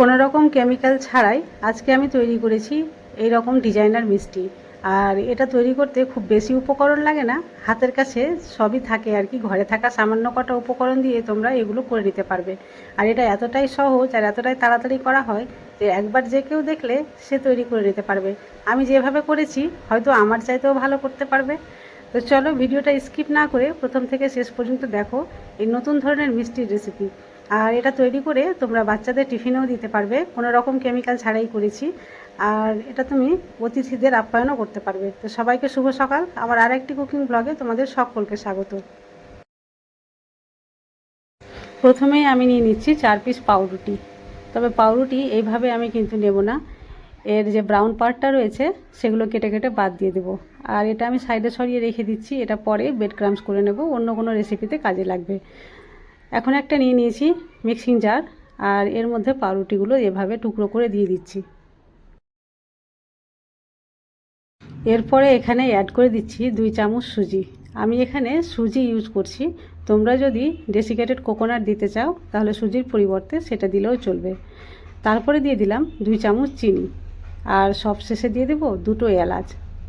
কোনো রকম কেমিক্যাল ছাড়াই আজকে আমি তৈরি করেছি এই রকম ডিজাইনার মিষ্টি। আর এটা তৈরি করতে খুব বেশি উপকরণ লাগে না। হাতের কাছে সবই থাকে আর কি। ঘরে থাকা সামান্য কটা উপকরণ দিয়ে তোমরা এগুলো করে নিতে পারবে। আর এটা এতটাই সহজ আর এতটাই তাড়াতাড়ি করা হয় যে একবার যে কেউ দেখলে সে তৈরি করে নিতে পারবে। আমি যেভাবে করেছি, হয়তো আমার চাইতেও ভালো করতে পারবে। তো চলো ভিডিওটা স্কিপ না করে প্রথম থেকে শেষ পর্যন্ত দেখো এই নতুন ধরনের মিষ্টির রেসিপি আর এটা তৈরি করে তোমরা বাচ্চাদের টিফিনেও দিতে পারবে। কোনো রকম কেমিক্যাল ছাড়াই করেছি। আর এটা তুমি অতিথিদের আপ্যায়নও করতে পারবে। তো সবাইকে শুভ সকাল। আবার আর একটি কুকিং ব্লগে তোমাদের সকলকে স্বাগত। প্রথমেই আমি নিয়ে নিচ্ছি চার পিস পাউরুটি। তবে পাউরুটি এইভাবে আমি কিন্তু নেব না। এর যে ব্রাউন পার্টটা রয়েছে, সেগুলো কেটে কেটে বাদ দিয়ে দেবো। আর এটা আমি সাইডে সরিয়ে রেখে দিচ্ছি। এটা পরে বেড ক্রামস করে নেব। অন্য কোনো রেসিপিতে কাজে লাগবে। এখন একটা নিয়ে নিয়েছি মিক্সিং জার আর এর মধ্যে পাউরুটিগুলো এভাবে টুকরো করে দিয়ে দিচ্ছি। এরপরে এখানে অ্যাড করে দিচ্ছি দুই চামচ সুজি। আমি এখানে সুজি ইউজ করছি। তোমরা যদি ডেসিকেটেড কোকোনাট দিতে চাও, তাহলে সুজির পরিবর্তে সেটা দিলেও চলবে। তারপরে দিয়ে দিলাম দুই চামচ চিনি। আর সব শেষে দিয়ে দেবো দুটো এলাচ।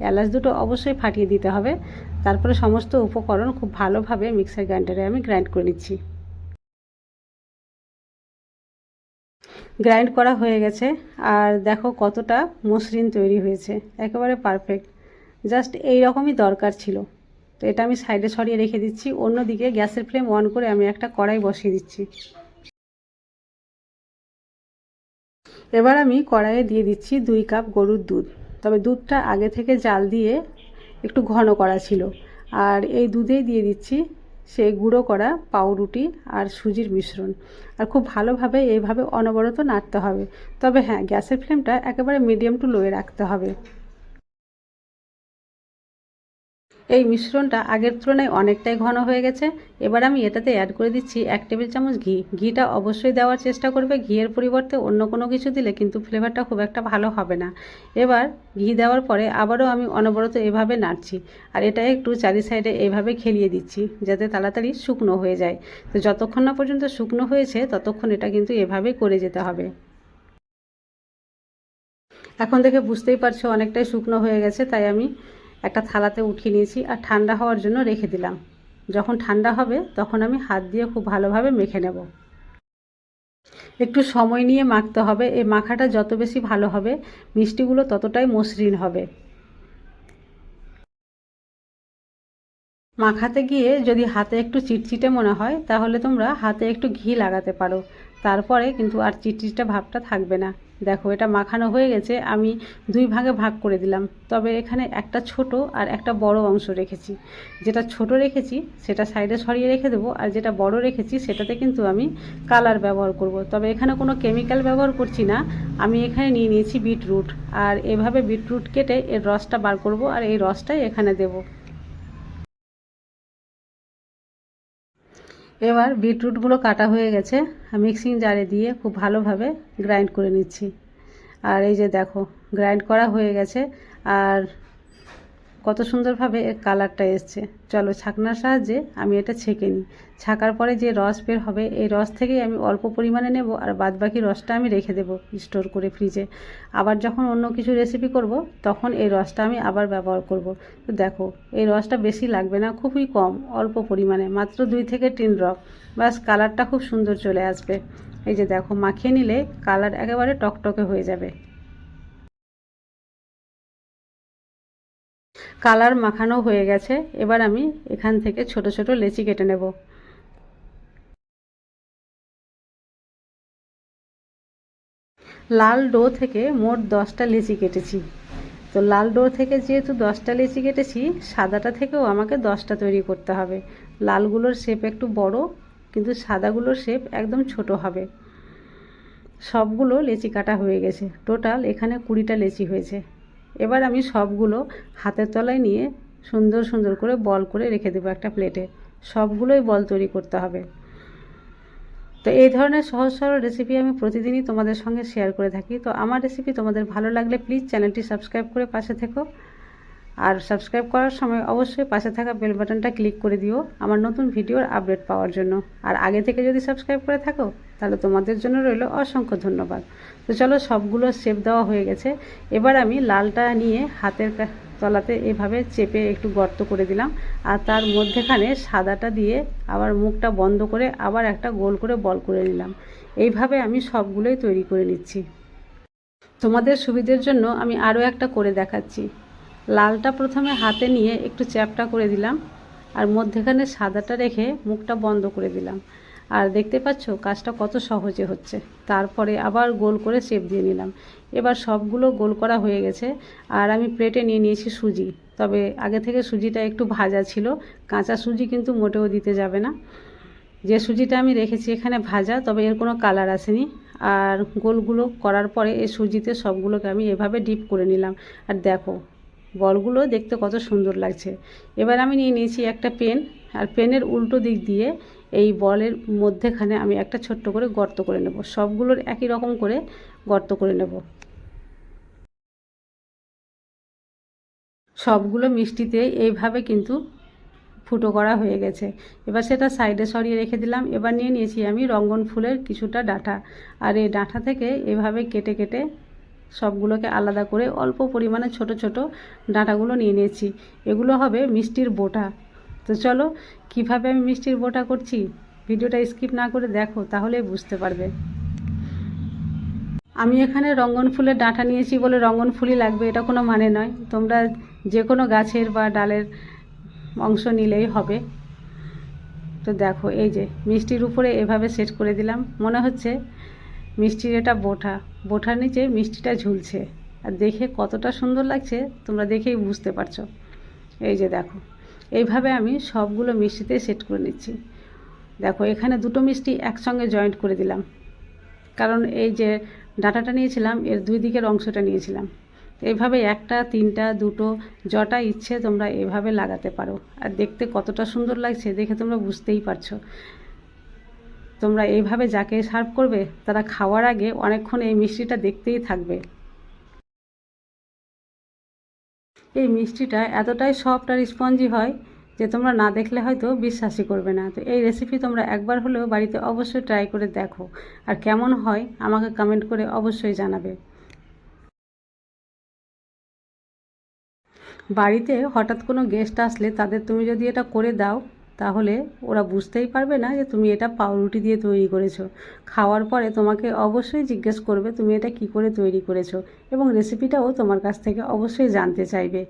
এলাচ দুটো অবশ্যই ফাটিয়ে দিতে হবে। তারপরে সমস্ত উপকরণ খুব ভালোভাবে মিক্সার গ্রাইন্ডারে আমি গ্রাইন্ড করে নিচ্ছি। গ্রাইন্ড করা হয়ে গেছে। আর দেখো কতটা মসৃণ তৈরি হয়েছে। একেবারে পারফেক্ট জাস্ট এই রকমই দরকার ছিল। তো এটা আমি সাইডে সরিয়ে রেখে দিচ্ছি। অন্যদিকে গ্যাসের ফ্লেম অন করে আমি একটা কড়াই বসিয়ে দিচ্ছি। এবার আমি কড়াইয়ে দিয়ে দিচ্ছি দুই কাপ গরুর দুধ। তবে দুধটা আগে থেকে জাল দিয়ে একটু ঘন করা ছিল। আর এই দুধেই দিয়ে দিচ্ছি সেই গুঁড়ো করা পাউরুটি আর সুজির মিশ্রণ। আর খুব ভালোভাবে এইভাবে অনবরত নাড়তে হবে। তবে হ্যাঁ গ্যাসের ফ্লেমটা একেবারে মিডিয়াম টু লোয়ে রাখতে হবে। এই মিশ্রণটা আগের তুলনায় অনেকটাই ঘন হয়ে গেছে। এবার আমি এটাতে অ্যাড করে দিচ্ছি এক টেবিল চামচ ঘি। ঘিটা অবশ্যই দেওয়ার চেষ্টা করবে। ঘিয়ের পরিবর্তে অন্য কোনো কিছু দিলে কিন্তু ফ্লেভারটা খুব একটা ভালো হবে না। এবার ঘি দেওয়ার পরে আবারও আমি অনবরত এভাবে নাড়ছি। আর এটা একটু চারি সাইডে এভাবে খেলিয়ে দিচ্ছি যাতে তাড়াতাড়ি শুকনো হয়ে যায়। তো যতক্ষণ না পর্যন্ত শুকনো হয়েছে, ততক্ষণ এটা কিন্তু এভাবেই করে যেতে হবে। এখন দেখে বুঝতেই পারছ অনেকটাই শুকনো হয়ে গেছে, তাই আমি একটা থালাতে উঠিয়ে নিয়েছি আর ঠান্ডা হওয়ার জন্য রেখে দিলাম। যখন ঠান্ডা হবে, তখন আমি হাত দিয়ে খুব ভালোভাবে মেখে নেব। একটু সময় নিয়ে মাখতে হবে। এই মাখাটা যত বেশি ভালো হবে, মিষ্টিগুলো ততটাই মসৃণ হবে। মাখাতে গিয়ে যদি হাতে একটু চিটচিটে মনে হয়, তাহলে তোমরা হাতে একটু ঘি লাগাতে পারো। তারপরে কিন্তু আর চিটচিটে ভাবটা থাকবে না। দেখো, এটা মাখানো হয়ে গেছে, আমি দুই ভাগে ভাগ করে দিলাম। তবে এখানে একটা ছোট আর একটা বড় অংশ রেখেছি। যেটা ছোট রেখেছি, সেটা সাইডে সরিয়ে রেখে দেবো, আর যেটা বড় রেখেছি, সেটাতে কিন্তু আমি কালার ব্যবহার করব। তবে এখানে কোনো কেমিক্যাল ব্যবহার করছি না, আমি এখানে নিয়ে নিয়েছি বিটরুট। আর এভাবে বিটরুট কেটে এর রসটা বার করব, আর এই রসটাই এখানে দেবো। এবার বিটরুটগুলো কাটা হয়ে গেছে। মিক্সিং জারে দিয়ে খুব ভালোভাবে গ্রাইন্ড করে নিচ্ছি। আর এই যে দেখো, গ্রাইন্ড করা হয়ে গেছে। আর কত সুন্দরভাবে এর কালারটা এসছে। চলো ছাকনার সাহায্যে আমি এটা ছেঁকে নিই। ছাকার পরে যে রস বের হবে, এই রস থেকেই আমি অল্প পরিমাণে নেব আর বাদ বাকি রসটা আমি রেখে দেবো স্টোর করে ফ্রিজে। আবার যখন অন্য কিছু রেসিপি করব, তখন এই রসটা আমি আবার ব্যবহার করব। তো দেখো, এই রসটা বেশি লাগবে না, খুবই কম, অল্প পরিমাণে, মাত্র দুই থেকে তিন ড্রপ বাস কালারটা খুব সুন্দর চলে আসবে। এই যে দেখো, মাখিয়ে নিলে কালার একেবারে টকটকে হয়ে যাবে। কালার মাখানো হয়ে গেছে, এবার আমি এখান থেকে ছোট ছোট লেচি কেটে নেব। লাল ডো থেকে মোট দশটা লেচি কেটেছি। তো লাল ডো থেকে যেহেতু দশটা লেচি কেটেছি, সাদাটা থেকেও আমাকে দশটা তৈরি করতে হবে। লালগুলোর শেপ একটু বড়, কিন্তু সাদাগুলোর শেপ একদম ছোট হবে। সবগুলো লেচি কাটা হয়ে গেছে। টোটাল এখানে কুড়িটা লেচি হয়েছে। এবার আমি সবগুলো হাতের তলায় নিয়ে সুন্দর সুন্দর করে বল করে রেখে দেবো একটা প্লেটে। সবগুলোই বল তৈরি করতে হবে। তো এই ধরনের সহজ সরল রেসিপি আমি প্রতিদিনই তোমাদের সঙ্গে শেয়ার করে থাকি। তো আমার রেসিপি তোমাদের ভালো লাগলে প্লিজ চ্যানেলটি সাবস্ক্রাইব করে পাশে থেকো। আর সাবস্ক্রাইব করার সময় অবশ্যই পাশে থাকা বেল বাটনটা ক্লিক করে দিও আমার নতুন ভিডিওর আপডেট পাওয়ার জন্য। আর আগে থেকে যদি সাবস্ক্রাইব করে থাকো, তাহলে তোমাদের জন্য রইল অসংখ্য ধন্যবাদ। তো চলো সবগুলো শেপ দেওয়া হয়ে গেছে। এবার আমি লালটা নিয়ে হাতের তলাতে এভাবে চেপে একটু গর্ত করে দিলাম। আর তার মধ্যেখানে সাদাটা দিয়ে আবার মুখটা বন্ধ করে আবার একটা গোল করে বল করে নিলাম। এইভাবে আমি সবগুলোই তৈরি করে নিচ্ছি। তোমাদের সুবিধের জন্য আমি আরও একটা করে দেখাচ্ছি। লালটা প্রথমে হাতে নিয়ে একটু চ্যাপটা করে দিলাম আর মধ্যেখানে সাদাটা রেখে মুখটা বন্ধ করে দিলাম। আর দেখতে পাচ্ছ কাজটা কত সহজে হচ্ছে। তারপরে আবার গোল করে শেপ দিয়ে নিলাম। এবার সবগুলো গোল করা হয়ে গেছে আর আমি প্লেটে নিয়ে নিয়েছি সুজি। তবে আগে থেকে সুজিটা একটু ভাজা ছিল, কাঁচা সুজি কিন্তু মোটেও দিতে যাবে না। যে সুজিটা আমি রেখেছি এখানে ভাজা, তবে এর কোনো কালার আসেনি। আর গোলগুলো করার পরে এই সুজিতে সবগুলোকে আমি এভাবে ডিপ করে নিলাম। আর দেখো বলগুলো দেখতে কত সুন্দর লাগছে। এবার আমি নিয়ে নিয়েছি একটা পেন, আর পেনের উল্টো দিক দিয়ে এই বলের মধ্যেখানে আমি একটা ছোট্ট করে গর্ত করে নেব। সবগুলোর একই রকম করে গর্ত করে নেব। সবগুলো মিষ্টিতে এইভাবে কিন্তু ফুটো করা হয়ে গেছে। এবার সেটা সাইডে সরিয়ে রেখে দিলাম। এবার নিয়ে নিয়েছি আমি রঙ্গন ফুলের কিছুটা ডাঁটা আর এই ডাঁটা থেকে এভাবে কেটে কেটে সবগুলোকে আলাদা করে অল্প পরিমাণে ছোট ছোট ডাঁটাগুলো নিয়ে নিয়েছি। এগুলো হবে মিষ্টির বোটা। তো চলো, কীভাবে আমি মিষ্টির বোটা করছি? ভিডিওটা স্কিপ না করে দেখো, তাহলেই বুঝতে পারবে। আমি এখানে রঙ্গন ফুলের ডাঁটা নিয়েছি বলে রঙ্গন ফুলই লাগবে, এটা কোনো মানে নয়। তোমরা যে কোনো গাছের বা ডালের অংশ নিলেই হবে। তো দেখো, এই যে মিষ্টির উপরে এভাবে সেট করে দিলাম। মনে হচ্ছে মিষ্টির এটা বোঠা। বোঠার নিচে মিষ্টিটা ঝুলছে। আর দেখে কতটা সুন্দর লাগছে, তোমরা দেখেই বুঝতে পারছ। এই যে দেখো, এইভাবে আমি সবগুলো মিষ্টিতে সেট করে নিচ্ছি। দেখো, এখানে দুটো মিষ্টি একসঙ্গে জয়েন্ট করে দিলাম। কারণ এই যে ডাটাটা নিয়েছিলাম, এর দুই দিকের অংশটা নিয়েছিলাম। এইভাবে একটা, তিনটা, দুটো, যটা ইচ্ছে তোমরা এভাবে লাগাতে পারো। আর দেখতে কতটা সুন্দর লাগছে, দেখে তোমরা বুঝতেই পারছ। তোমরা এইভাবে যাকে সার্ভ করবে, তারা খাওয়ার আগে অনেকক্ষণ এই মিষ্টিটা দেখতেই থাকবে। এই মিষ্টিটা এতটাই সফট আর স্পঞ্জি হয় যে তোমরা না দেখলে হয়তো বিশ্বাসই করবে না। তো এই রেসিপি তোমরা একবার হলেও বাড়িতে অবশ্যই ট্রাই করে দেখো। আর কেমন হয় আমাকে কমেন্ট করে অবশ্যই জানাবে। বাড়িতে হঠাৎ কোনো গেস্ট আসলে তাদের তুমি যদি এটা করে দাও তাহলে ওরা বুঝতেই পারবে না যে তুমি এটা পাউরুটি দিয়ে তৈরি করেছ। খাওয়ার পরে তোমাকে অবশ্যই জিজ্ঞেস করবে তুমি এটা কি করে তৈরি করেছ এবং রেসিপিটাও তোমার কাছ থেকে অবশ্যই জানতে চাইবে।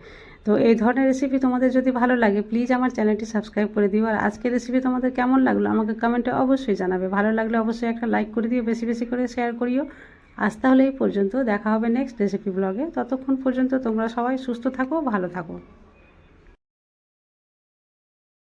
তো এই ধরনের রেসিপি তোমাদের যদি ভালো লাগে প্লিজ আমার চ্যানেলটি সাবস্ক্রাইব করে দিও। আর আজকের রেসিপি তোমাদের কেমন লাগল আমাকে কমেন্টে অবশ্যই জানাবে। ভালো লাগলে অবশ্যই একটা লাইক করে দিও, বেশি বেশি করে শেয়ার করিও। আজ তাহলে এই পর্যন্ত, দেখা হবে নেক্সট রেসিপি ব্লগে ততক্ষণ পর্যন্ত তোমরা সবাই সুস্থ থাকো, ভালো থাকো।